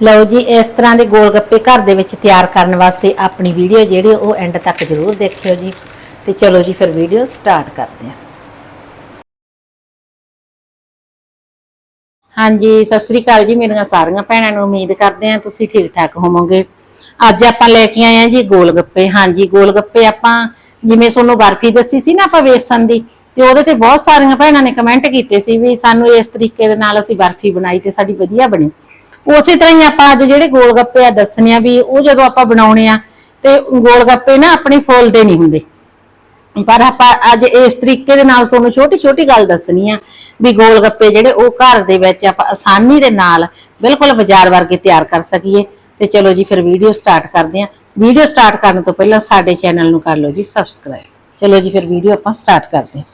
ਲਓ ਜੀ, ਇਸ ਤਰ੍ਹਾਂ ਦੇ ਗੋਲ ਗੱਪੇ ਘਰ ਦੇ ਵਿੱਚ ਤਿਆਰ ਕਰਨ ਵਾਸਤੇ ਆਪਣੀ ਵੀਡੀਓ ਜਿਹੜੀ ਉਹ ਐਂਡ ਤੱਕ ਜ਼ਰੂਰ ਦੇਖਿਓ ਜੀ। ਤੇ ਚਲੋ ਜੀ, ਫਿਰ ਵੀਡੀਓ ਸਟਾਰਟ ਕਰਦੇ ਹਾਂ। ਹਾਂਜੀ, ਸਤਿ ਸ੍ਰੀ ਅਕਾਲ ਜੀ, ਮੇਰੀਆਂ ਸਾਰੀਆਂ ਭੈਣਾਂ ਨੂੰ ਉਮੀਦ ਕਰਦੇ ਹਾਂ ਤੁਸੀਂ ਠੀਕ ਠਾਕ ਹੋਵੋਗੇ। ਅੱਜ ਆਪਾਂ ਲੈ ਕੇ ਆਏ ਹਾਂ ਜੀ ਗੋਲ ਗੱਪੇ। ਹਾਂਜੀ, ਗੋਲ ਗੱਪੇ ਆਪਾਂ ਜਿਵੇਂ ਤੁਹਾਨੂੰ ਬਰਫੀ ਦੱਸੀ ਸੀ ਨਾ ਆਪਾਂ ਵੇਸਣ ਦੀ, ਤੇ ਉਹਦੇ ਤੇ ਬਹੁਤ ਸਾਰੀਆਂ ਭੈਣਾਂ ਨੇ ਕਮੈਂਟ ਕੀਤੇ ਸੀ ਵੀ ਸਾਨੂੰ ਇਸ ਤਰੀਕੇ ਦੇ ਨਾਲ ਅਸੀਂ ਬਰਫੀ ਬਣਾਈ ਤੇ ਸਾਡੀ ਵਧੀਆ ਬਣੀ। ਉਸੇ ਤਰ੍ਹਾਂ ਹੀ ਆਪਾਂ ਅੱਜ ਜਿਹੜੇ ਗੋਲ ਗੱਪੇ ਆ ਦੱਸਣੇ ਆ ਵੀ ਉਹ ਜਦੋਂ ਆਪਾਂ ਬਣਾਉਣੇ ਆ ਤੇ ਗੋਲ ਗੱਪੇ ਨਾ ਆਪਣੇ ਫੁੱਲਦੇ ਨਹੀਂ ਹੁੰਦੇ। ਪਰ ਆਪਾਂ ਅੱਜ ਇਸ ਤਰੀਕੇ ਦੇ ਨਾਲ ਤੁਹਾਨੂੰ ਛੋਟੀ ਛੋਟੀ ਗੱਲ ਦੱਸਣੀ ਆ ਵੀ ਗੋਲ ਗੱਪੇ ਜਿਹੜੇ ਉਹ ਘਰ ਦੇ ਵਿੱਚ ਆਪਾਂ ਆਸਾਨੀ ਦੇ ਨਾਲ ਬਿਲਕੁਲ ਬਾਜ਼ਾਰ ਵਰਗੇ ਤਿਆਰ ਕਰ ਸਕੀਏ। ਤੇ ਚਲੋ ਜੀ, ਫਿਰ ਵੀਡੀਓ ਸਟਾਰਟ ਕਰਦੇ ਆ। ਵੀਡੀਓ ਸਟਾਰਟ ਕਰਨ ਤੋਂ ਪਹਿਲਾਂ ਸਾਡੇ ਚੈਨਲ ਨੂੰ ਕਰ ਲਓ ਜੀ, ਸਬਸਕ੍ਰਾਈਬ। ਚਲੋ ਜੀ, ਫਿਰ ਵੀਡੀਓ ਆਪਾਂ ਸਟਾਰਟ ਕਰਦੇ ਹਾਂ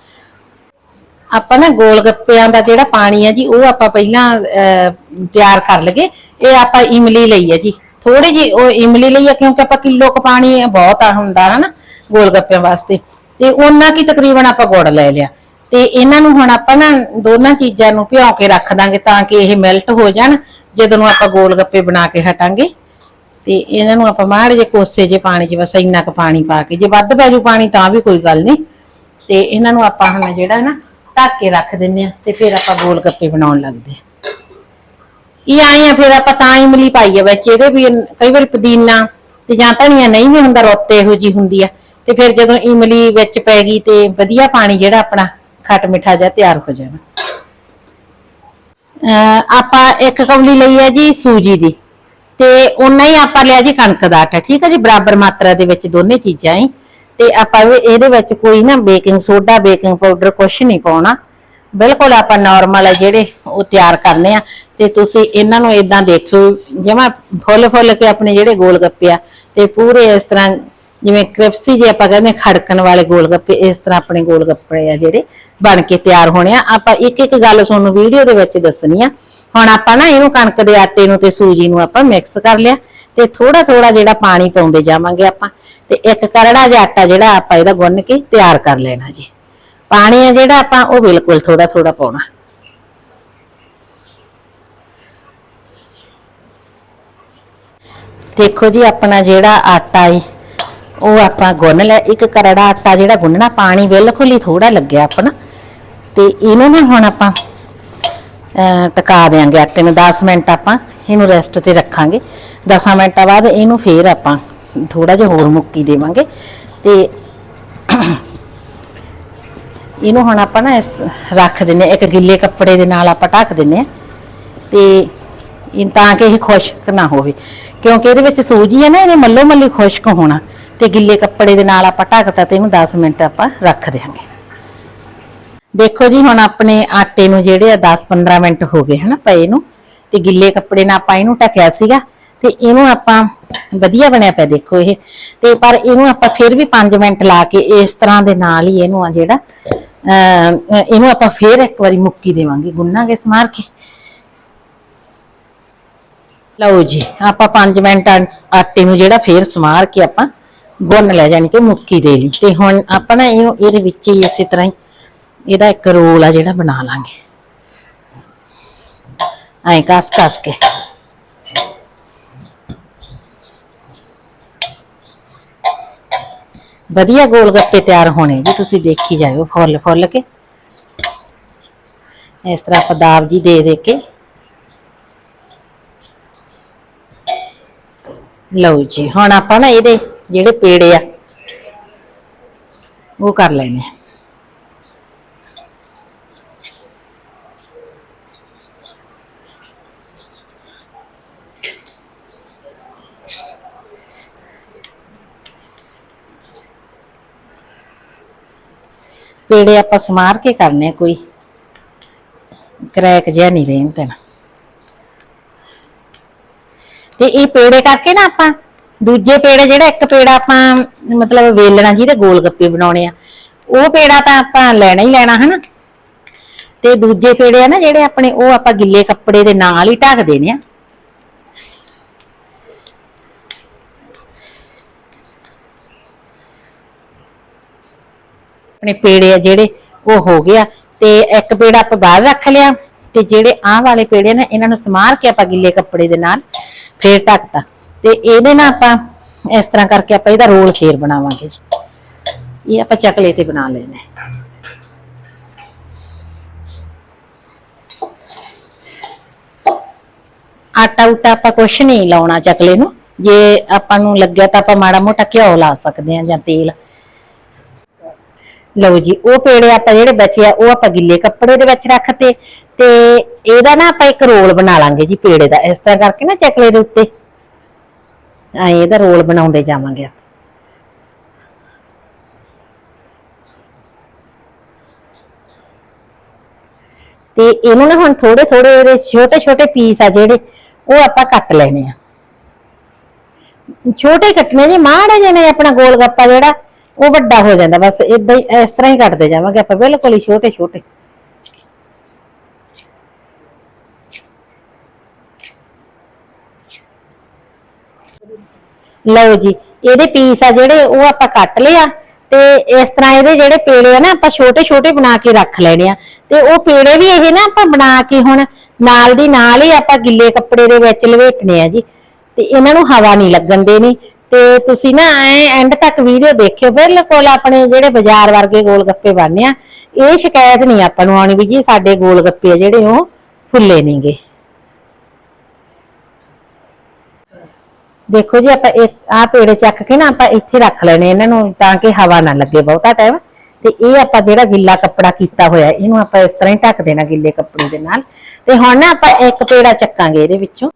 ਆਪਾਂ ਨਾ ਗੋਲ ਗੱਪਿਆਂ ਦਾ ਜਿਹੜਾ ਪਾਣੀ ਹੈ ਜੀ ਉਹ ਆਪਾਂ ਪਹਿਲਾਂ ਅਹ, ਤਿਆਰ ਕਰ ਲਗੇ ਇਹ ਆਪਾਂ ਇਮਲੀ ਲਈ ਹੈ ਜੀ। ਥੋੜੀ ਜੀ ਉਹ ਇਮਲੀ ਲਈ ਹੈ ਕਿਉਂਕਿ ਆਪਾਂ ਕਿਲੋ ਕ ਪਾਣੀ ਬਹੁਤ ਆ ਹੁੰਦਾ ਹੈ ਗੋਲ ਗੱਪਿਆਂ ਵਾਸਤੇ। ਤੇ ਉਹਨਾਂ ਕੀ ਤਕਰੀਬਨ ਆਪਾਂ ਗੁੜ ਲੈ ਲਿਆ। ਤੇ ਇਹਨਾਂ ਨੂੰ ਹੁਣ ਆਪਾਂ ਨਾ ਦੋਨਾਂ ਚੀਜ਼ਾਂ ਨੂੰ ਭਿਓ ਕੇ ਰੱਖ ਦਾਂਗੇ ਤਾਂ ਕਿ ਇਹ ਮੈਲਟ ਹੋ ਜਾਣ। ਜਦੋਂ ਨੂੰ ਆਪਾਂ ਗੋਲ ਗੱਪੇ ਬਣਾ ਕੇ ਹਟਾਂਗੇ। ਤੇ ਇਹਨਾਂ ਨੂੰ ਆਪਾਂ ਮਾੜੇ ਜੇ ਕੋਸੇ ਜੇ ਪਾਣੀ 'ਚ ਬਸ ਇੰਨਾ ਕੁ ਪਾਣੀ ਪਾ ਕੇ ਜੇ ਵੱਧ ਪੈ ਜਾਊ ਪਾਣੀ ਤਾਂ ਵੀ ਕੋਈ ਗੱਲ ਨਹੀਂ। ਤੇ ਇਹਨਾਂ ਨੂੰ ਆਪਾਂ ਹੁਣ ਜਿਹੜਾ ਨਾ ਢੱਕ ਕੇ ਰੱਖ ਦਿੰਨੇ ਆ ਤੇ ਫਿਰ ਆਪਾਂ ਗੋਲ ਗੱਪੇ ਬਣਾਉਣ ਲੱਗਦੇ ਆ। ਇਹ ਆਏ ਆ ਫਿਰ ਆਪਾਂ ਤਾਂ ਇਮਲੀ ਪਾਈ ਆ ਵਿੱਚ, ਇਹਦੇ ਵੀ ਕਈ ਵਾਰ ਪੁਦੀਨਾ ਤੇ ਜਾਂ ਧਨੀਆ ਨਹੀਂ ਵੀ ਹੁੰਦਾ, ਰੁੱਤ ਇਹੋ ਜੀ ਹੁੰਦੀ ਆ। ਤੇ ਫਿਰ ਜਦੋਂ ਇਮਲੀ ਵਿੱਚ ਪੈ ਗਈ ਤੇ ਵਧੀਆ ਪਾਣੀ ਜਿਹੜਾ ਆਪਣਾ ਖੱਟ ਮਿੱਠਾ ਜਿਹਾ ਤਿਆਰ ਹੋ ਜਾਣਾ। ਅਹ ਆਪਾਂ ਇੱਕ ਕੌਲੀ ਲਈ ਹੈ ਜੀ ਸੂਜੀ ਦੀ ਤੇ ਉਨਾ ਹੀ ਆਪਾਂ ਲਿਆ ਜੀ ਕਣਕ ਦਾ ਆਟਾ, ਠੀਕ ਹੈ ਜੀ? ਬਰਾਬਰ ਮਾਤਰਾ ਦੇ ਵਿੱਚ ਦੋਨੇ ਚੀਜ਼ਾਂ ਹੀ ਤੇ ਆਪਾਂ ਵੀ ਇਹਦੇ ਵਿੱਚ ਕੋਈ ਨਾ ਬੇਕਿੰਗ ਸੋਡਾ ਬੇਕਿੰਗ ਪਾਊਡਰ ਕੁਛ ਨਹੀਂ ਪਾਉਣਾ। ਬਿਲਕੁਲ ਆਪਾਂ ਨਾਰਮਲ ਹੈ ਜਿਹੜੇ ਉਹ ਤਿਆਰ ਕਰਨੇ ਆ। ਤੇ ਤੁਸੀਂ ਇਹਨਾਂ ਨੂੰ ਇਦਾਂ ਦੇਖਿਓ, ਜਿਵੇਂ ਫੁੱਲ ਫੁੱਲ ਕੇ ਆਪਣੇ ਜਿਹੜੇ ਗੋਲ ਗੱਪੇ ਆ, ਤੇ ਪੂਰੇ ਇਸ ਤਰ੍ਹਾਂ ਜਿਵੇਂ ਕ੍ਰਿਪਸੀ ਜੇ ਆਪਾਂ ਕਹਿੰਦੇ ਖੜਕਣ ਵਾਲੇ ਗੋਲ ਗੱਪੇ ਇਸ ਤਰ੍ਹਾਂ ਆਪਣੇ ਗੋਲ ਗੱਪੇ ਆ ਜਿਹੜੇ ਬਣ ਕੇ ਤਿਆਰ ਹੋਣੇ ਆ। ਆਪਾਂ ਇੱਕ ਇੱਕ ਗੱਲ ਤੁਹਾਨੂੰ ਵੀਡੀਓ ਦੇ ਵਿੱਚ ਦੱਸਣੀ ਆ। ਹੁਣ ਆਪਾਂ ਨਾ ਇਹਨੂੰ ਕਣਕ ਦੇ ਆਟੇ ਨੂੰ ਤੇ ਸੂਜੀ ਨੂੰ ਆਪਾਂ ਮਿਕਸ ਕਰ ਲਿਆ। ਤੇ ਥੋੜਾ ਥੋੜਾ ਜਿਹੜਾ ਪਾਣੀ ਪਾਉਂਦੇ ਜਾਵਾਂਗੇ ਆਪਾਂ ਤੇ ਇੱਕ ਕਰੜਾ ਜਿਹਾ ਆਟਾ ਜਿਹੜਾ ਆਪਾਂ ਇਹਦਾ ਗੁੰਨ ਕੇ ਤਿਆਰ ਕਰ ਲੈਣਾ ਜੀ। ਪਾਣੀ ਹੈ ਜਿਹੜਾ ਆਪਾਂ ਉਹ ਬਿਲਕੁਲ ਥੋੜਾ ਥੋੜਾ ਪਾਉਣਾ। ਦੇਖੋ ਜੀ ਆਪਣਾ ਜਿਹੜਾ ਆਟਾ ਹੈ ਉਹ ਆਪਾਂ ਗੁੰਨ ਲਿਆ। ਇੱਕ ਕਰੜਾ ਆਟਾ ਜਿਹੜਾ ਗੁੰਨਣਾ ਪਾਣੀ ਬਿਲਕੁਲ ਹੀ ਥੋੜਾ ਲੱਗਿਆ ਆਪਣਾ। ਤੇ ਇਹਨੂੰ ਨਾ ਹੁਣ ਆਪਾਂ ਅਹ, ਟਕਾ ਦੇਾਂਗੇ ਆਟੇ ਨੂੰ 10 ਮਿੰਟ ਆਪਾਂ। ਇਹਨੂੰ ਰੈਸਟ ਤੇ ਰੱਖਾਂਗੇ। 10 ਮਿੰਟਾਂ ਬਾਅਦ ਇਹਨੂੰ ਫੇਰ ਆਪਾਂ ਥੋੜਾ ਜਿਹਾ ਹੋਰ ਮੁੱਕੀ ਦੇਵਾਂਗੇ। ਤੇ ਇਹਨੂੰ ਹੁਣ ਆਪਾਂ ਨਾ ਇਸ ਰੱਖ ਦਿੰਨੇ ਹਾਂ, ਇੱਕ ਗਿੱਲੇ ਕੱਪੜੇ ਦੇ ਨਾਲ ਆਪਾਂ ਢੱਕ ਦਿੰਨੇ ਆ ਤੇ ਇਹ ਤਾਂ ਕਿ ਇਹ ਖੁਸ਼ਕ ਨਾ ਹੋਵੇ ਕਿਉਂਕਿ ਇਹਦੇ ਵਿੱਚ ਸੂਜੀ ਹੈ ਨਾ ਇਹਨੇ ਮੱਲੋ ਮੱਲੀ ਖੁਸ਼ਕ ਹੋਣਾ। ਤੇ ਗਿੱਲੇ ਕੱਪੜੇ ਦੇ ਨਾਲ ਆਪਾਂ ਢੱਕਤਾ ਤੇ ਇਹਨੂੰ 10 ਮਿੰਟ ਆਪਾਂ ਰੱਖ ਦਿਆਂਗੇ। ਦੇਖੋ ਜੀ ਹੁਣ ਆਪਣੇ ਆਟੇ ਨੂੰ ਜਿਹੜੇ ਆ 10-15 ਮਿੰਟ ਹੋ ਗਏ ਹਨਾ ਪਏ ਨੂੰ। ਤੇ ਗਿੱਲੇ ਕੱਪੜੇ ਨਾਲ ਆਪਾਂ ਇਹਨੂੰ ਢਕਿਆ ਸੀਗਾ ਤੇ ਇਹਨੂੰ ਆਪਾਂ ਵਧੀਆ ਬਣਿਆ ਪਿਆ ਦੇਖੋ ਇਹ। ਤੇ ਪਰ ਇਹਨੂੰ ਆਪਾਂ ਫਿਰ ਵੀ 5 ਮਿੰਟ ਲਾ ਕੇ ਇਸ ਤਰ੍ਹਾਂ ਦੇ ਨਾਲ ਹੀ ਇਹਨੂੰ ਆ ਜਿਹੜਾ, ਅਹ ਇਹਨੂੰ ਆਪਾਂ ਫਿਰ ਇੱਕ ਵਾਰੀ ਮੁੱਕੀ ਦੇਵਾਂਗੇ। ਗੁੰਨਾਂਗੇ ਸਮਾਰ ਕੇ। ਲਓ ਜੀ, ਆਪਾਂ 5 ਮਿੰਟ ਆਟੇ ਨੂੰ ਜਿਹੜਾ ਫੇਰ ਸਮਾਰ ਕੇ ਆਪਾਂ ਗੁੰਨ ਲੈ ਜਾਣੀ ਤੇ ਮੁੱਕੀ ਦੇ ਲਈ। ਤੇ ਹੁਣ ਆਪਾਂ ਨਾ ਇਹਨੂੰ, ਇਹਦੇ ਵਿੱਚ ਹੀ ਇਸੇ ਤਰ੍ਹਾਂ ਹੀ ਇਹਦਾ ਇੱਕ ਰੋਲ ਆ ਜਿਹੜਾ ਬਣਾ ਲਾਂਗੇ। ਐਂ ਕਸ ਕਸ ਕੇ। ਵਧੀਆ ਗੋਲ ਗੱਪੇ ਤਿਆਰ ਹੋਣੇ ਜੀ, ਤੁਸੀਂ ਦੇਖੀ ਜਾਇਓ ਫੁੱਲ ਫੁੱਲ ਕੇ। ਇਸ ਤਰ੍ਹਾਂ ਪਦਾਬ ਜੀ ਦੇ ਦੇ ਕੇ। ਲਓ ਜੀ, ਹੁਣ ਆਪਾਂ ਨਾ ਇਹਦੇ ਜਿਹੜੇ ਪੇੜੇ ਆ, ਉਹ ਕਰ ਲੈਣੇ ਆ ਪੇੜੇ ਆਪਾਂ ਸਮਾਰ ਕੇ ਕਰਨੇ ਆ ਕੋਈ। ਕਰੈਕ ਜਿਹਾ ਨਹੀਂ ਰਹਿਣ ਦੇਣਾ। ਤੇ ਇਹ ਪੇੜੇ ਕਰਕੇ ਨਾ ਆਪਾਂ, ਦੂਜੇ ਪੇੜੇ ਜਿਹੜਾ ਇੱਕ ਪੇੜਾ ਆਪਾਂ, ਮਤਲਬ ਵੇਲਣਾ ਜਿਹਦੇ ਗੋਲ ਗੱਪੇ ਬਣਾਉਣੇ ਆ, ਉਹ ਪੇੜਾ ਤਾਂ ਆਪਾਂ ਲੈਣਾ ਹੀ ਲੈਣਾ ਹਨਾ। ਤੇ ਦੂਜੇ ਪੇੜੇ ਆ ਨਾ ਜਿਹੜੇ ਆਪਣੇ, ਉਹ ਆਪਾਂ ਗਿੱਲੇ ਕੱਪੜੇ ਦੇ ਨਾਲ ਹੀ ਢੱਕ ਦੇਣੇ ਆ। ਆਪਣੇ ਪੇੜੇ ਆ ਜਿਹੜੇ ਉਹ ਹੋ ਗਿਆ ਤੇ ਇੱਕ ਪੇੜਾ ਆਪਾਂ ਬਾਹਰ ਰੱਖ ਲਿਆ ਤੇ ਜਿਹੜੇ ਆਹ ਵਾਲੇ ਪੇੜੇ ਨੇ, ਇਹਨਾਂ ਨੂੰ ਸਮਾਰ ਕੇ ਆਪਾਂ ਗਿੱਲੇ ਕੱਪੜੇ ਦੇ ਨਾਲ ਫੇਰ ਢੱਕਤਾ। ਤੇ ਇਹਦੇ ਨਾਲ ਆਪਾਂ ਇਸ ਤਰ੍ਹਾਂ ਕਰਕੇ ਆਪਾਂ ਇਹਦਾ ਰੋਲ ਫੇਰ ਬਣਾਵਾਂਗੇ ਜੀ। ਇਹ ਆਪਾਂ ਚਕਲੇ ਤੇ ਬਣਾ ਲੈਣਾ। ਆਟਾ ਉਟਾ ਆਪਾਂ ਕੁਛ ਨਹੀਂ ਲਾਉਣਾ ਚਕਲੇ ਨੂੰ। ਜੇ ਆਪਾਂ ਨੂੰ ਲੱਗਿਆ ਤਾਂ ਆਪਾਂ ਮਾੜਾ ਮੋਟਾ ਘਿਓ ਲਾ ਸਕਦੇ ਹਾਂ ਜਾਂ ਤੇਲ। ਲਓ ਜੀ, ਉਹ ਪੇੜੇ ਆਪਾਂ ਜਿਹੜੇ ਬਚੇ ਆ, ਉਹ ਆਪਾਂ ਗਿੱਲੇ ਕੱਪੜੇ ਦੇ ਵਿੱਚ ਰੱਖਤੇ ਤੇ ਇਹਦਾ ਨਾ ਆਪਾਂ ਇੱਕ ਰੋਲ ਬਣਾ ਲਾਂਗੇ ਜੀ ਪੇੜੇ ਦਾ, ਇਸ ਤਰ੍ਹਾਂ ਕਰਕੇ ਨਾ ਚਕਲੇ ਦੇ ਉੱਤੇ। ਆ ਇਹਦਾ ਰੋਲ ਬਣਾਉਂਦੇ ਜਾਵਾਂਗੇ ਤੇ ਇਹਨੂੰ ਨਾ ਹੁਣ ਥੋੜੇ ਥੋੜੇ ਇਹਦੇ ਛੋਟੇ ਛੋਟੇ ਪੀਸ ਆ ਜਿਹੜੇ, ਉਹ ਆਪਾਂ ਕੱਟ ਲੈਣੇ ਆ। ਛੋਟੇ ਕੱਟਣੇ ਜੀ, ਮਾੜੇ ਜਿਹੇ ਨੇ ਆਪਣਾ ਗੋਲ ਗੱਪਾ ਜਿਹੜਾ ਉਹ ਵੱਡਾ ਹੋ ਜਾਂਦਾ, ਬਸ ਇਦਾਂ ਹੀ ਇਸ ਤਰ੍ਹਾਂ ਹੀ ਕੱਟਦੇ ਜਾਵਾਂਗੇ ਆਪਾਂ, ਬਿਲਕੁਲ ਹੀ ਛੋਟੇ ਛੋਟੇ। ਲਓ ਜੀ, ਇਹਦੇ ਪੀਸ ਆ ਜਿਹੜੇ ਉਹ ਆਪਾਂ ਕੱਟ ਲਿਆ ਤੇ ਇਸ ਤਰ੍ਹਾਂ ਇਹਦੇ ਜਿਹੜੇ ਪੇੜੇ ਆ ਨਾ, ਆਪਾਂ ਛੋਟੇ ਛੋਟੇ ਬਣਾ ਕੇ ਰੱਖ ਲੈਣੇ ਆ। ਤੇ ਉਹ ਪੇੜੇ ਵੀ ਇਹ ਨਾ ਆਪਾਂ ਬਣਾ ਕੇ ਹੁਣ ਨਾਲ ਦੀ ਨਾਲ ਹੀ ਆਪਾਂ ਗਿੱਲੇ ਕੱਪੜੇ ਦੇ ਵਿੱਚ ਲਵੇਟਣੇ ਆ ਜੀ। ਤੇ ਇਹਨਾਂ ਨੂੰ ਹਵਾ ਨਹੀਂ ਲੱਗਣ ਦੇਣੀ ਤੇ ਤੁਸੀਂ ਨਾ ਐਂਡ ਤੱਕ ਵੀਡੀਓ ਦੇਖਿਓ। ਬਿਲਕੁਲ ਆਪਣੇ ਜਿਹੜੇ ਬਾਜ਼ਾਰ ਵਰਗੇ ਗੋਲ ਗੱਪੇ ਬਣਨੇ ਆ, ਇਹ ਸ਼ਿਕਾਇਤ ਨਹੀਂ ਆਪਾਂ ਨੂੰ ਆਉਣੀ ਵੀ ਜੀ, ਸਾਡੇ ਗੋਲ ਗੱਪੇ ਆ ਜਿਹੜੇ ਉਹ ਫੁੱਲੇ ਨਹੀਂਗੇ ਦੇਖੋ ਜੀ, ਆਪਾਂ ਇੱਕ ਆ ਪੇੜੇ ਚੱਕ ਕੇ ਨਾ ਆਪਾਂ ਇੱਥੇ ਰੱਖ ਲੈਣੇ ਇਹਨਾਂ ਨੂੰ, ਤਾਂ ਕਿ ਹਵਾ ਨਾ ਲੱਗੇ ਬਹੁਤਾ ਟਾਈਮ ਤੇ ਇਹ ਆਪਾਂ ਜਿਹੜਾ ਗਿੱਲਾ ਕੱਪੜਾ ਕੀਤਾ ਹੋਇਆ, ਇਹਨੂੰ ਆਪਾਂ ਇਸ ਤਰ੍ਹਾਂ ਹੀ ਢੱਕ ਦੇਣਾ ਗਿੱਲੇ ਕੱਪੜੇ ਦੇ ਨਾਲ। ਤੇ ਹੁਣ ਨਾ ਆਪਾਂ ਇੱਕ ਪੇੜਾ ਚੱਕਾਂਗੇ ਇਹਦੇ ਵਿੱਚੋਂ।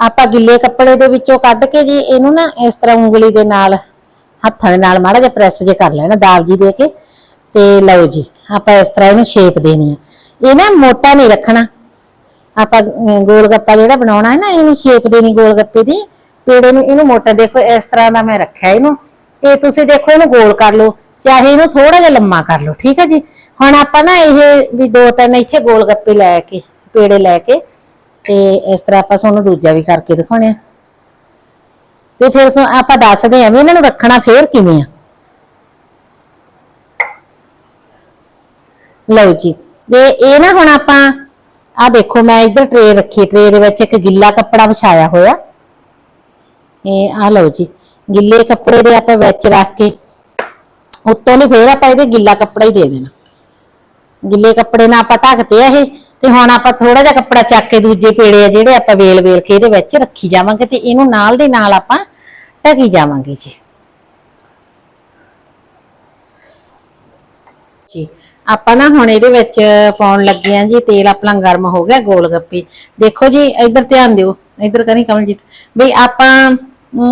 ਆਪਾਂ ਗਿੱਲੇ ਕੱਪੜੇ ਦੇ ਵਿੱਚੋਂ ਕੱਢ ਕੇ ਜੀ, ਇਹਨੂੰ ਨਾ ਇਸ ਤਰ੍ਹਾਂ ਉਂਗਲੀ ਦੇ ਨਾਲ, ਹੱਥਾਂ ਦੇ ਨਾਲ ਮਾੜਾ ਜਿਹਾ ਪ੍ਰੈਸ ਜੇ ਕਰ ਲੈਣਾ, ਦਾਬ ਜੀ ਦੇ ਕੇ, ਤੇ ਲਓ ਜੀ, ਆਪਾਂ ਇਸ ਤਰ੍ਹਾਂ ਇਹਨੂੰ ਸ਼ੇਪ ਦੇਣੀ ਆ। ਇਹ ਨਾ ਮੋਟਾ ਨਹੀਂ ਰੱਖਣਾ। ਆਪਾਂ ਗੋਲ ਗੱਪਾ ਜਿਹੜਾ ਬਣਾਉਣਾ ਹੈ ਨਾ, ਇਹਨੂੰ ਸ਼ੇਪ ਦੇਣੀ ਗੋਲ ਗੱਪੇ ਦੀ। ਪੇੜੇ ਨੂੰ ਇਹਨੂੰ ਮੋਟਾ ਦੇਖੋ, ਇਸ ਤਰ੍ਹਾਂ ਦਾ ਮੈਂ ਰੱਖਿਆ ਇਹਨੂੰ। ਤੇ ਤੁਸੀਂ ਦੇਖੋ, ਇਹਨੂੰ ਗੋਲ ਕਰ ਲਓ। ਚਾਹੇ ਇਹਨੂੰ ਥੋੜਾ ਜਿਹਾ ਲੰਮਾ ਕਰ ਲਓ, ਠੀਕ ਹੈ ਜੀ? ਹੁਣ ਆਪਾਂ ਨਾ ਇਹ ਵੀ ਦੋ ਤਿੰਨ ਇੱਥੇ ਗੋਲ ਗੱਪੇ ਲੈ ਕੇ, ਪੇੜੇ ਲੈ ਕੇ ਤੇ ਇਸ ਤਰ੍ਹਾਂ ਆਪਾਂ ਤੁਹਾਨੂੰ ਦੂਜਾ ਵੀ ਕਰਕੇ ਦਿਖਾਉਣੇ ਆ। ਤੇ ਫਿਰ ਸੋ ਆਪਾਂ ਦੱਸਦੇ ਆਂ ਵੀ ਇਹਨਾਂ ਨੂੰ ਰੱਖਣਾ ਫੇਰ ਕਿਵੇਂ ਆ। ਲਓ ਜੀ, ਤੇ ਇਹ ਨਾ ਹੁਣ ਆਪਾਂ ਆ ਦੇਖੋ ਮੈਂ ਇੱਧਰ ਟਰੇ ਰੱਖੀ ਟਰੇ ਦੇ ਵਿੱਚ ਇੱਕ ਗਿੱਲਾ ਕੱਪੜਾ ਵਿਛਾਇਆ ਹੋਇਆ। ਇਹ ਆ ਲਓ ਜੀ, ਗਿੱਲੇ ਕੱਪੜੇ ਦੇ ਆਪਾਂ ਵਿੱਚ ਰੱਖ ਕੇ, ਉੱਤੋਂ ਨਹੀਂ ਫੇਰ ਆਪਾਂ ਇਹਦੇ ਗਿੱਲਾ ਕੱਪੜਾ ਹੀ ਦੇ ਦੇਣਾ। ਗਿੱਲੇ ਕੱਪੜੇ ਨਾਲ ਆਪਾਂ ਢੱਕਤੇ ਆ ਇਹ ਤੇ ਹੁਣ ਆਪਾਂ ਥੋੜਾ ਜਿਹਾ ਕੱਪੜਾ ਚੱਕ ਕੇ ਦੂਜੇ ਪੇੜੇ ਆ ਜਿਹੜੇ ਆਪਾਂ ਵੇਲ ਵੇਲ ਕੇ ਇਹਦੇ ਵਿੱਚ ਰੱਖੀ ਜਾਵਾਂਗੇ ਤੇ ਇਹਨੂੰ ਨਾਲ ਦੇ ਨਾਲ ਆਪਾਂ ਢਕੀ ਜਾਵਾਂਗੇ ਜੀ। ਜੀ, ਆਪਾਂ ਨਾ ਹੁਣ ਇਹਦੇ ਵਿੱਚ ਪਾਉਣ ਲੱਗੇ ਆ ਜੀ, ਤੇਲ ਆਪਣਾ ਗਰਮ ਹੋ ਗਿਆ ਗੋਲ ਗੱਪੇ ਦੇਖੋ ਜੀ, ਇੱਧਰ ਧਿਆਨ ਦਿਓ, ਇੱਧਰ ਕਰੀ ਕਮਲਜੀਤ। ਬਈ ਆਪਾਂ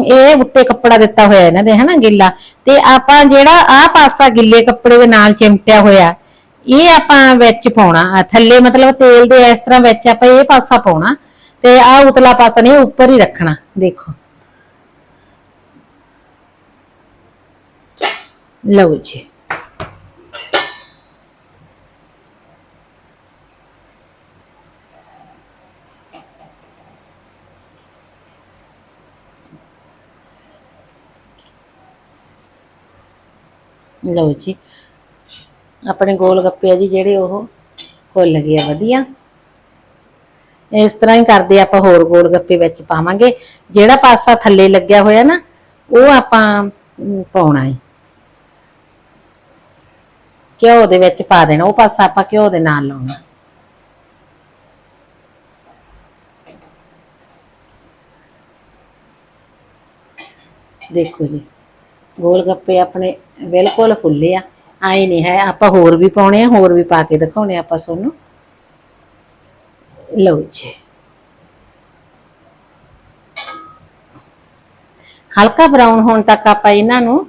ਇਹ ਉੱਤੇ ਕੱਪੜਾ ਦਿੱਤਾ ਹੋਇਆ ਇਹਨਾਂ ਦੇ, ਹਨਾ ਗਿੱਲਾ। ਤੇ ਆਪਾਂ ਜਿਹੜਾ ਆਹ ਪਾਸਾ ਗਿੱਲੇ ਕੱਪੜੇ ਦੇ ਨਾਲ ਚਿਮਟਿਆ ਹੋਇਆ ਇਹ ਆਪਾਂ ਵਿੱਚ ਪਾਉਣਾ। ਥੱਲੇ ਮਤਲਬ ਤੇਲ ਦੇ ਇਸ ਤਰ੍ਹਾਂ ਵਿੱਚ ਆਪਾਂ ਇਹ ਪਾਸਾ ਪਾਉਣਾ ਤੇ ਆਹ ਉਤਲਾ ਪਾਸਾ ਨਹੀਂ, ਉੱਪਰ ਹੀ ਰੱਖਣਾ। ਦੇਖੋ। ਲਓ ਜੀ। ਲਓ ਜੀ। ਆਪਣੇ ਗੋਲ ਗੱਪੇ ਆ ਜੀ, ਜਿਹੜੇ ਉਹ ਫੁੱਲ ਗਏ ਆ, ਵਧੀਆ। ਇਸ ਤਰ੍ਹਾਂ ਹੀ ਕਰਦੇ ਆਪਾਂ ਹੋਰ ਗੋਲ ਗੱਪੇ ਵਿੱਚ ਪਾਵਾਂਗੇ। ਜਿਹੜਾ ਪਾਸਾ ਥੱਲੇ ਲੱਗਿਆ ਹੋਇਆ ਨਾ, ਉਹ ਆਪਾਂ ਪਾਉਣਾ ਹੈ ਘਿਓ ਦੇ ਵਿੱਚ ਪਾ ਦੇਣਾ, ਉਹ ਪਾਸਾ ਆਪਾਂ ਘਿਓ ਦੇ ਨਾਲ ਲਾਉਣਾ। ਦੇਖੋ ਜੀ, ਗੋਲ ਗੱਪੇ ਆਪਣੇ ਬਿਲਕੁਲ ਫੁੱਲੇ ਆ। ਆਏ ਨਹੀਂ ਹੈ, ਆਪਾਂ ਹੋਰ ਵੀ ਪਾਉਣੇ ਆ, ਹੋਰ ਵੀ ਪਾ ਕੇ ਦਿਖਾਉਣੇ ਆ ਆਪਾਂ ਤੁਹਾਨੂੰ ਲਓ ਜੀ। ਹਲਕਾ ਬਰਾਊਨ ਹੋਣ ਤੱਕ ਆਪਾਂ ਇਹਨਾਂ ਨੂੰ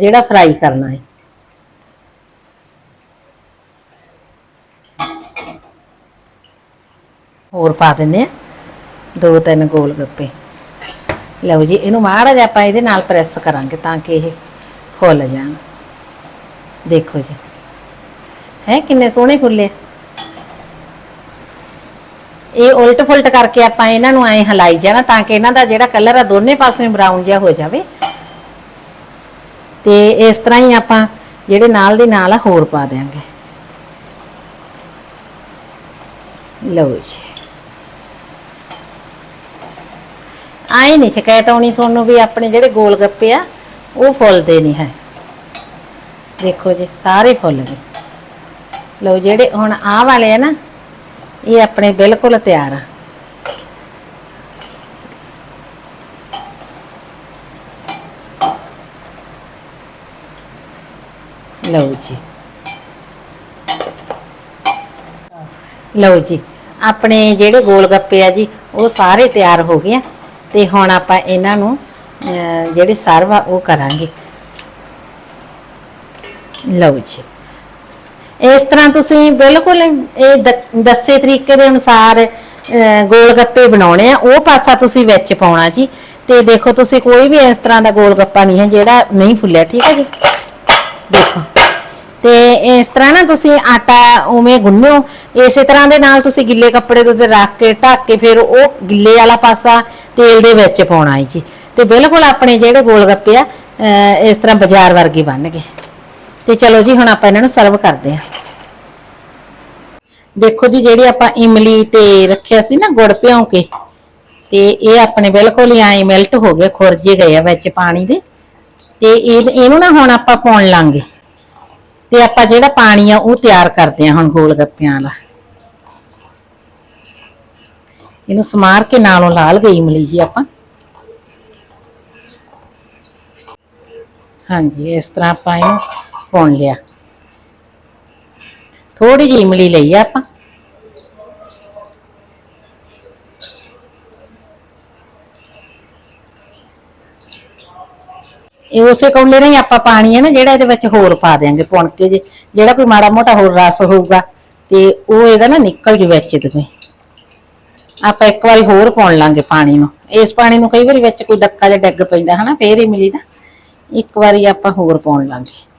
ਜਿਹੜਾ ਫਰਾਈ ਕਰਨਾ ਹੈ। ਹੋਰ ਪਾ ਦਿੰਦੇ ਆ, ਦੋ ਤਿੰਨ ਗੋਲ ਗੱਪੇ। ਲਓ ਜੀ, ਇਹਨੂੰ ਮਾੜਾ ਜਿਹਾ ਆਪਾਂ ਇਹਦੇ ਨਾਲ ਪ੍ਰੈਸ ਕਰਾਂਗੇ ਤਾਂ ਕਿ ਇਹ ਫੁੱਲ ਜਾਣ। ਦੇਖੋ ਜੀ। ਹੈ, ਕਿੰਨੇ ਸੋਹਣੇ ਫੁੱਲੇ। ਇਹ ਉਲਟ ਫੁਲਟ ਕਰਕੇ ਆਪਾਂ ਇਹਨਾਂ ਨੂੰ ਐਂ ਹਲਾਈ ਜਾਣਾ ਤਾਂ ਕਿ ਇਹਨਾਂ ਦਾ ਜਿਹੜਾ ਕਲਰ ਆ ਦੋਨੇ ਪਾਸੇ ਬਰਾਊਨ ਜਿਹਾ ਹੋ ਜਾਵੇ। ਤੇ ਇਸ ਤਰ੍ਹਾਂ ਹੀ ਆਪਾਂ ਜਿਹੜੇ ਨਾਲ ਦੀ ਨਾਲ ਆ ਹੋਰ ਪਾ ਦਿਆਂਗੇ। ਲਓ ਜੀ। ਆਏ ਨਹੀਂ ਸ਼ਿਕਾਇਤ ਆਉਣੀ ਤੁਹਾਨੂੰ ਵੀ ਆਪਣੇ ਜਿਹੜੇ ਗੋਲ ਗੱਪੇ ਆ, ਉਹ ਫੁੱਲਦੇ ਨਹੀਂ ਹੈ। ਦੇਖੋ ਜੀ, ਸਾਰੇ ਫੁੱਲ ਗਏ ਲਓ ਜਿਹੜੇ ਹੁਣ ਆਹ ਵਾਲੇ ਆ ਨਾ, ਇਹ ਆਪਣੇ ਬਿਲਕੁਲ ਤਿਆਰ ਆ। ਲਓ ਜੀ। ਲਓ ਜੀ, ਆਪਣੇ ਜਿਹੜੇ ਗੋਲ ਗੱਪੇ ਆ ਜੀ, ਉਹ ਸਾਰੇ ਤਿਆਰ ਹੋ ਗਏ ਆ। ਤੇ ਹੁਣ ਆਪਾਂ ਇਹਨਾਂ ਨੂੰ ਜਿਹੜੇ ਸਰਵ ਆ ਉਹ ਕਰਾਂਗੇ। ਲਓ ਜੀ। ਇਸ ਤਰ੍ਹਾਂ ਤੁਸੀਂ ਬਿਲਕੁਲ ਇਹ ਦੱਸੇ ਤਰੀਕੇ ਦੇ ਅਨੁਸਾਰ ਗੋਲ ਗੱਪੇ ਬਣਾਉਣੇ ਆ। ਉਹ ਪਾਸਾ ਤੁਸੀਂ ਵਿੱਚ ਪਾਉਣਾ ਜੀ। ਤੇ ਦੇਖੋ ਤੁਸੀਂ ਕੋਈ ਵੀ ਇਸ ਤਰ੍ਹਾਂ ਦਾ ਗੋਲ ਗੱਪਾ ਨਹੀਂ ਹੈ, ਜਿਹੜਾ ਨਹੀਂ ਫੁੱਲਿਆ, ਠੀਕ ਹੈ ਜੀ? ਦੇਖੋ। ਤੇ ਇਸ ਤਰ੍ਹਾਂ ਨਾ ਤੁਸੀਂ ਆਟਾ ਉਵੇਂ ਗੁੰਨਿਓ ਇਸੇ ਤਰ੍ਹਾਂ ਦੇ ਨਾਲ ਤੁਸੀਂ ਗਿੱਲੇ ਕੱਪੜੇ ਦੇ ਉੱਤੇ ਰੱਖ ਕੇ, ਢੱਕ ਕੇ ਫਿਰ ਉਹ ਗਿੱਲੇ ਵਾਲਾ ਪਾਸਾ ਤੇਲ ਦੇ ਵਿੱਚ ਪਾਉਣਾ ਹੈ ਜੀ। ਤੇ ਬਿਲਕੁਲ ਆਪਣੇ ਜਿਹੜੇ ਗੋਲ ਗੱਪੇ ਆ ਇਸ ਤਰ੍ਹਾਂ ਬਾਜ਼ਾਰ ਵਰਗੇ ਬਣ ਗਏ। ਤੇ ਚਲੋ ਜੀ, ਹੁਣ ਆਪਾਂ ਇਹਨਾਂ ਨੂੰ ਸਰਵ ਕਰਦੇ ਹਾਂ। ਦੇਖੋ ਜੀ, ਜਿਹੜੀ ਆਪਾਂ ਇਮਲੀ ਤੇ ਰੱਖਿਆ ਸੀ ਨਾ ਗੁੜ ਭਿਉਂ ਕੇ, ਤੇ ਇਹ ਆਪਣੇ ਬਿਲਕੁਲ ਹੀ ਐਂ ਮੈਲਟ ਹੋ ਗਏ ਖੁਰਜੇ ਗਏ ਆ ਵਿੱਚ ਪਾਣੀ ਦੇ। ਤੇ ਇਹ, ਇਹਨੂੰ ਨਾ ਹੁਣ ਆਪਾਂ ਪਾਉਣ ਲਾਂਗੇ। ਤੇ ਆਪਾਂ ਜਿਹੜਾ ਪਾਣੀ ਆ, ਉਹ ਤਿਆਰ ਕਰਦੇ ਆ ਹੁਣ ਗੋਲ ਗੱਪਿਆਂ ਵਾਲਾ। ਇਹਨੂੰ ਸਮਾਰ ਕੇ ਨਾਲੋਂ ਲਾਲ ਗਈ ਇਮਲੀ ਜੀ ਆਪਾਂ। ਹਾਂਜੀ, ਇਸ ਤਰ੍ਹਾਂ ਆਪਾਂ ਇਹਨੂੰ ਪਾਉਣ ਲਿਆ। ਥੋੜੀ ਜਿਹੀ ਇਮਲੀ ਲਈ ਆ ਆਪਾਂ। ਇਹ ਉਸੇ ਕੌਲੇ ਨਾਲ ਹੀ ਆਪਾਂ ਪਾਣੀ ਹੈ ਨਾ, ਜਿਹੜਾ ਇਹਦੇ ਵਿੱਚ ਹੋਰ ਪਾ ਦਿਆਂਗੇ ਪੁਣ ਕੇ ਜੇ। ਜਿਹੜਾ ਕੋਈ ਮਾੜਾ ਮੋਟਾ ਹੋਰ ਰਸ ਹੋਊਗਾ, ਤੇ ਉਹ ਇਹਦਾ ਨਾ ਨਿਕਲ ਜੂ ਵਿੱਚ ਇਹਦੇ ਆਪਾਂ ਇੱਕ ਵਾਰੀ ਹੋਰ ਪਾਉਣ ਲਾਂਗੇ ਪਾਣੀ ਨੂੰ। ਇਸ ਪਾਣੀ ਨੂੰ ਕਈ ਵਾਰੀ ਵਿੱਚ ਕੋਈ ਡੱਕਾ ਜਿਹਾ ਡਿੱਗ ਪੈਂਦਾ ਹਨਾ, ਫੇਰ ਹੀ ਮਿਲੀ ਦਾ। ਇੱਕ ਵਾਰੀ ਆਪਾਂ ਹੋਰ ਪਾਉਣ ਲਾਂਗੇ।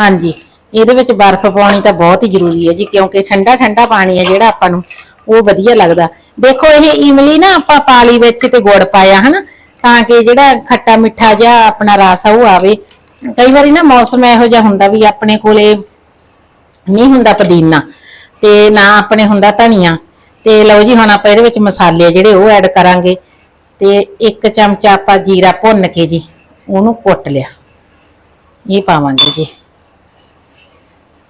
ਹਾਂਜੀ। ਇਹਦੇ ਵਿੱਚ ਬਰਫ਼ ਪਾਉਣੀ ਤਾਂ ਬਹੁਤ ਹੀ ਜ਼ਰੂਰੀ ਹੈ ਜੀ, ਕਿਉਂਕਿ ਠੰਡਾ ਠੰਡਾ ਪਾਣੀ ਹੈ ਜਿਹੜਾ ਆਪਾਂ ਨੂੰ, ਉਹ ਵਧੀਆ ਲੱਗਦਾ। ਦੇਖੋ, ਇਹ ਇਮਲੀ ਨਾ ਆਪਾਂ ਪਾਲੀ ਵਿੱਚ ਤੇ ਗੁੜ ਪਾਇਆ, ਹਨਾ? ਤਾਂ ਕਿ ਜਿਹੜਾ ਖੱਟਾ ਮਿੱਠਾ ਜਿਹਾ ਆਪਣਾ ਰਸ ਆ, ਉਹ ਆਵੇ। ਕਈ ਵਾਰੀ ਨਾ ਮੌਸਮ ਇਹੋ ਜਿਹਾ ਹੁੰਦਾ ਵੀ ਆਪਣੇ ਕੋਲੇ ਨਹੀਂ ਹੁੰਦਾ ਪੁਦੀਨਾ, ਤੇ ਨਾ ਆਪਣੇ ਹੁੰਦਾ ਧਨੀਆ। ਤੇ ਲਓ ਜੀ, ਹੁਣ ਆਪਾਂ ਇਹਦੇ ਵਿੱਚ ਮਸਾਲੇ ਜਿਹੜੇ, ਉਹ ਐਡ ਕਰਾਂਗੇ। ਤੇ ਇੱਕ ਚਮਚਾ ਆਪਾਂ ਜੀਰਾ ਭੁੰਨ ਕੇ ਜੀ, ਉਹਨੂੰ ਕੁੱਟ ਲਿਆ। ਇਹ ਪਾਵਾਂਗੇ ਜੀ।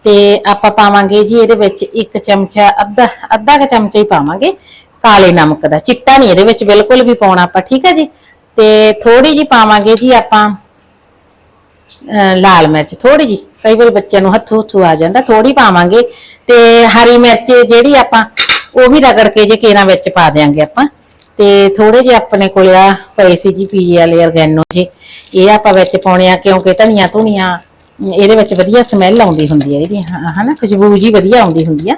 ਤੇ ਆਪਾਂ ਪਾਵਾਂਗੇ ਜੀ ਇਹਦੇ ਵਿੱਚ ਇੱਕ ਚਮਚਾ ਅੱਧਾ ਅੱਧਾ ਕ ਚਮਚਾ ਹੀ ਪਾਵਾਂਗੇ ਕਾਲੇ ਨਮਕ ਦਾ। ਚਿੱਟਾ ਨਹੀਂ, ਇਹਦੇ ਵਿੱਚ ਬਿਲਕੁਲ ਵੀ ਪਾਉਣਾ ਆਪਾਂ, ਠੀਕ ਹੈ ਜੀ? ਤੇ ਥੋੜੀ ਜੀ ਪਾਵਾਂਗੇ ਜੀ ਆਪਾਂ ਲਾਲ ਮਿਰਚ ਥੋੜੀ ਜੀ ਕਈ ਵਾਰੀ ਬੱਚਿਆਂ ਨੂੰ ਹੱਥੋਂ ਹੱਥੋਂ ਆ ਜਾਂਦਾ ਥੋੜੀ ਪਾਵਾਂਗੇ। ਤੇ ਹਰੀ ਮਿਰਚ ਜਿਹੜੀ ਆਪਾਂ, ਉਹ ਵੀ ਰਗੜ ਕੇ ਜੇ ਕੇਰਾਂ ਵਿੱਚ ਪਾ ਦਿਆਂਗੇ ਆਪਾਂ। ਤੇ ਥੋੜੇ ਜਿਹੇ ਆਪਣੇ ਕੋਲ ਆ, ਪਏ ਸੀ ਜੀ ਪੀਜੀ ਵਾਲੇ ਅਰਗੈਨੋ ਜੀ। ਇਹ ਆਪਾਂ ਵਿੱਚ ਪਾਉਣੇ ਆ, ਕਿਉਂਕਿ ਧਨੀਆ ਧੁਨੀਆ ਇਹਦੇ ਵਿੱਚ ਵਧੀਆ ਸਮੈਲ ਆਉਂਦੀ ਹੁੰਦੀ ਹੈ ਇਹਦੀ, ਹ- ਹਨਾ, ਖੁਸ਼ਬੂ ਜੀ ਵਧੀਆ ਆਉਂਦੀ ਹੁੰਦੀ ਆ।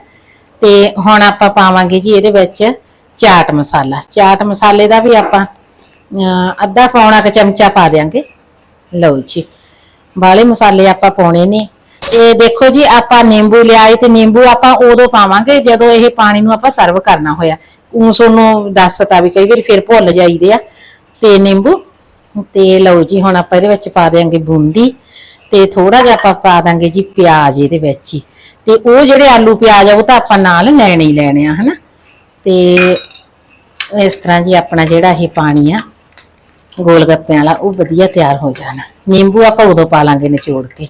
ਤੇ ਹੁਣ ਆਪਾਂ ਪਾਵਾਂਗੇ ਜੀ ਇਹਦੇ ਵਿੱਚ ਚਾਟ ਮਸਾਲਾ। ਚਾਟ ਮਸਾਲੇ ਦਾ ਵੀ ਆਪਾਂ ਅੱਧਾ ਪੌਣਾ ਕ ਚਮਚਾ ਪਾ ਦਿਆਂਗੇ। ਲਓ ਜੀ ਬਾਲੇ ਮਸਾਲੇ ਆਪਾਂ ਪਾਉਣੇ ਨੇ। ਤੇ ਦੇਖੋ ਜੀ, ਆਪਾਂ ਨਿੰਬੂ ਲਿਆਏ ਤੇ ਨਿੰਬੂ ਆਪਾਂ ਉਦੋਂ ਪਾਵਾਂਗੇ ਜਦੋਂ ਇਹ ਪਾਣੀ ਨੂੰ ਆਪਾਂ ਸਰਵ ਕਰਨਾ ਹੋਇਆ। ਉਹ ਤੁਹਾਨੂੰ ਦੱਸਤਾ ਵੀ ਕਈ ਵਾਰੀ ਫਿਰ ਭੁੱਲ ਜਾਈਦੇ ਆ। ਤੇ ਨਿੰਬੂ, ਤੇ ਲਓ ਜੀ, ਹੁਣ ਆਪਾਂ ਇਹਦੇ ਵਿੱਚ ਪਾ ਦੇਾਂਗੇ ਬੂੰਦੀ। ਤੇ ਥੋੜਾ ਜਿਹਾ ਆਪਾਂ ਪਾ ਦਾਂਗੇ ਜੀ ਪਿਆਜ਼ ਇਹਦੇ ਵਿੱਚ ਹੀ। ਤੇ ਉਹ ਜਿਹੜੇ ਆਲੂ ਪਿਆਜ਼ ਆ, ਉਹ ਤਾਂ ਆਪਾਂ ਨਾਲ ਲੈਣੇ ਹੀ ਲੈਣੇ ਆ, ਹਨਾ? ਤੇ ਇਸ ਤਰ੍ਹਾਂ ਜੀ ਆਪਣਾ ਜਿਹੜਾ ਇਹ ਪਾਣੀ ਆ ਗੋਲ ਗੱਪਿਆਂ ਵਾਲਾ, ਉਹ ਵਧੀਆ ਤਿਆਰ ਹੋ ਜਾਣਾ। ਨਿੰਬੂ ਆਪਾਂ ਉਦੋਂ ਪਾ ਲਾਂਗੇ ਨਿਚੋੜ ਕੇ।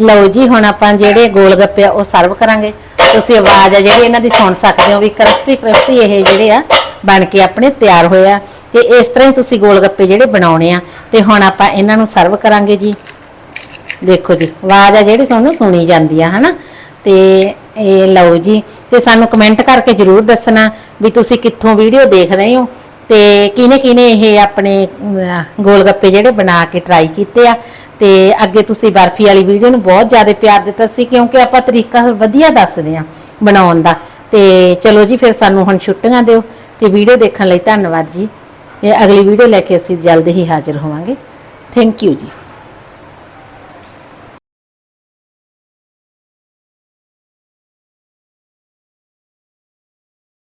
ਲਓ ਜੀ, ਹੁਣ ਆਪਾਂ ਜਿਹੜੇ ਗੋਲ ਗੱਪੇ ਆ, ਉਹ ਸਰਵ ਕਰਾਂਗੇ। ਤੁਸੀਂ ਆਵਾਜ਼ ਆ ਜਿਹੜੀ ਇਹਨਾਂ ਦੀ ਸੁਣ ਸਕਦੇ ਹੋ ਵੀ ਕਰਸੀ ਕਰਸੀ ਇਹ ਜਿਹੜੇ ਆ, ਬਣ ਕੇ ਆਪਣੇ ਤਿਆਰ ਹੋਇਆ ਤੇ ਇਸ ਤਰ੍ਹਾਂ ਹੀ ਤੁਸੀਂ ਗੋਲ ਗੱਪੇ ਜਿਹੜੇ ਬਣਾਉਣੇ ਆ ਤੇ ਹੁਣ ਆਪਾਂ ਇਹਨਾਂ ਨੂੰ ਸਰਵ ਕਰਾਂਗੇ ਜੀ। ਦੇਖੋ ਜੀ ਆਵਾਜ਼ ਆ ਜਿਹੜੀ ਤੁਹਾਨੂੰ ਸੁਣੀ ਜਾਂਦੀ ਆ ਹਨਾ? ਤੇ ਇਹ ਲਓ ਜੀ ਤੇ ਸਾਨੂੰ ਕਮੈਂਟ ਕਰਕੇ ਜਰੂਰ ਦੱਸਣਾ ਵੀ ਤੁਸੀਂ ਕਿੱਥੋਂ ਵੀਡੀਓ ਦੇਖ ਰਹੇ ਹੋ। ਤੇ ਕਿਹਨੇ ਕਿਹਨੇ ਇਹ ਆਪਣੇ ਅਮ, ਗੋਲ ਗੱਪੇ ਜਿਹੜੇ ਬਣਾ ਕੇ ਟਰਾਈ ਕੀਤੇ ਆ। ਤੇ ਅੱਗੇ ਤੁਸੀਂ ਬਰਫੀ ਵਾਲੀ ਵੀਡੀਓ ਨੂੰ ਬਹੁਤ ਜ਼ਿਆਦਾ ਪਿਆਰ ਦਿੱਤਾ ਸੀ ਕਿਉਂਕਿ ਆਪਾਂ ਤਰੀਕਾ ਵਧੀਆ ਦੱਸਦੇ ਆ ਬਣਾਉਣ ਦਾ। ਤੇ ਚਲੋ ਜੀ ਫਿਰ ਸਾਨੂੰ ਹੁਣ ਛੁੱਟੀਆਂ ਦਿਓ ਤੇ ਵੀਡੀਓ ਦੇਖਣ ਲਈ ਧੰਨਵਾਦ ਜੀ। ਇਹ ਅਗਲੀ ਵੀਡੀਓ ਲੈ ਕੇ ਅਸੀਂ ਜਲਦ ਹੀ ਹਾਜ਼ਰ ਹੋਵਾਂਗੇ। ਥੈਂਕ ਯੂ ਜੀ।